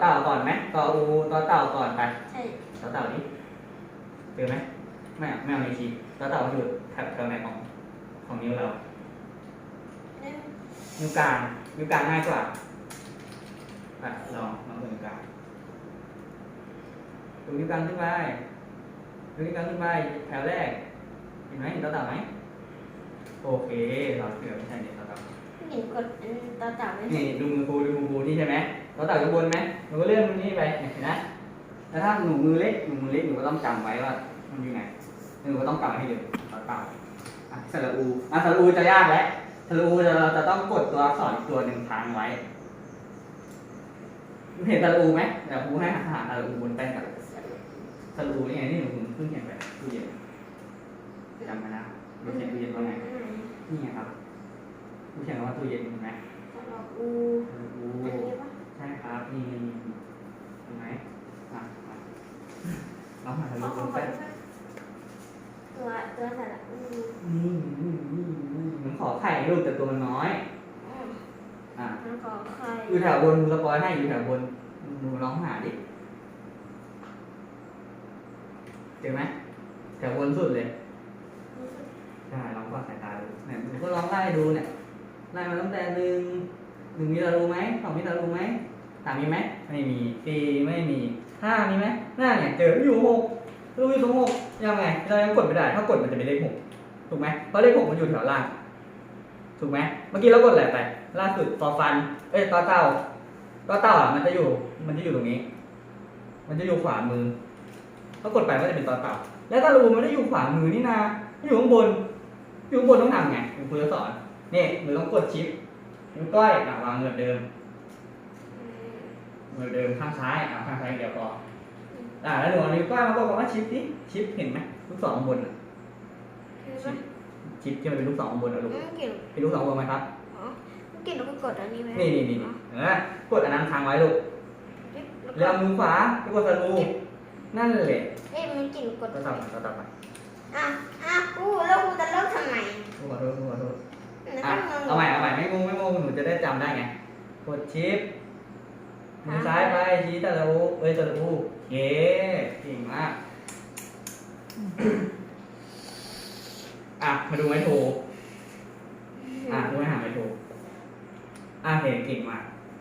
เต่าก่อนไหมต่ออูต่อเต่าก่อนไปใช่ต่อเต่านี้เจอไหมไม่เอาไม่เอาในชีต่อเต่ามันอยู่แถวแถวไหนของของนิ้วเราเล่นนิ้วกลาง นิ้วกลางง่ายกว่าอะลองลองดูนิ้วกลางดูนิ้วกลางขึ้นไปดูนิ้วกลางขึ้นไปแถวแรก เห็นไหมเห็นต่อเต่าไหมโอเคเราเกือบไม่ใช่เนี่ย กดอันต่อเต่าไม่นี่ดูมือครูดูมือครูนี่ใช่ไหมต่อเต่าอยู่บนไหมหนูก็เลื่อนมือนี้ไปเห็นไหมแล้วถ้าหนูมือเล็กหนูมือเล็กหนูก็ต้องจำไว้ว่ามันอยู่ไหนหนูก็ต้องกลับมาให้เร็วต่อเต่าอะสระอูอะสระอูจะยากแล้วสระอูจะเราจะต้องกดตัวอักษรอีกตัวหนึ่งค้างไว้เห็นสระอูไหมเดี๋ยวครูให้หาหาสระอูบนแป้นกับสระอูนี่ไงนี่หนูเพิ่งเขียนไปตู้เย็นจำไว้นะหนูเขียนตู้เย็นว่าไงนี่ไงครับ รูเขียนว่าตู้เย็นเห็นไหมสำหรับอูสระอูอันนี้ปะใช่ครับนี่นี่นี่เห็นไหมอะมาเราหาสขระออูขอบนคุแป้ณนตัวตัวสระอูนี่นี่นี่นี่มันขอไข่ลูกแต่ตัวมันน้อยอืมอะ มันขอใครอยู่แถวบนดูสปอยให้อยู่แถวบนดูน้องหาดิเจอไหมแถวบนสุดเลยใช่ลองวัดสายตาดูเนี่ยหนูก็ลองไล่ดูเนี่ย ไล่มาตั้งแต่หนึ่งหนึ่งมีตารูไหมสองมีตารูไหมสามมีไหมไม่มีสี่ไม่มีห้ามีไหมห้าเนี่ยเจออยู่หกรู้อยู่ตรงหกยังไงเรายังกดไม่ได้ ถ้ากดมันจะเป็นเลขหกถูกไหมเพราะเลขหกมันอยู่แถวล่าง ถูกไหมเมื่อกี้เรากดอะไรไป ล่าสุดตอฟัน เอ้ยตอเต่าตอเต่าอะมันจะอยู่ มันจะอยู่ตรงนี้ มันจะอยู่ขวามือถ้ากดไปก็จะเป็นตอเต่าแล้วตารูมันไม่ได้อยู่ขวามือนี่นามันอยู่ข้างบน อยู่ข้างบนต้องทำไงคุณครูจะสอน นี่หนูต้องกดชิปนิ้วก้อยอะวางเหมือนเดิมเหมือนเดิมข้างซ้ายอะข้างซ้ายเดียวพออะแล้วหนูเอานิ้วก้อยมากดคำว่าชิปดิชิปเห็นไหมลูกศรข้างบนอะคือปะชิปที่มันเป็นลูกศรข้างบนอะลูกอืมเกี่ยวเป็นลูกศรข้างบนไหมครับอ๋อเมื่อกี้เราก็กดอันนี้ไหมนี่นี่นี่นี่เออกดอันนั้นค้างไว้ลูกจิ๊บแล้วเอามือขวาไปกดสลูนั่นแหละเอ๊ะมันกลิ่นกดก็ตัดไปก็ตัดไปอะอะกูแล้วกูจะเลิกทำไม จำได้ไง กดชิปมือซ้ายไปชี้ตะลูเอ้ยตะลูเก๋เก่งมาก อะ มาดูไม้โทอะดูไม้หางไม้โทอะเห็นเก่งมาก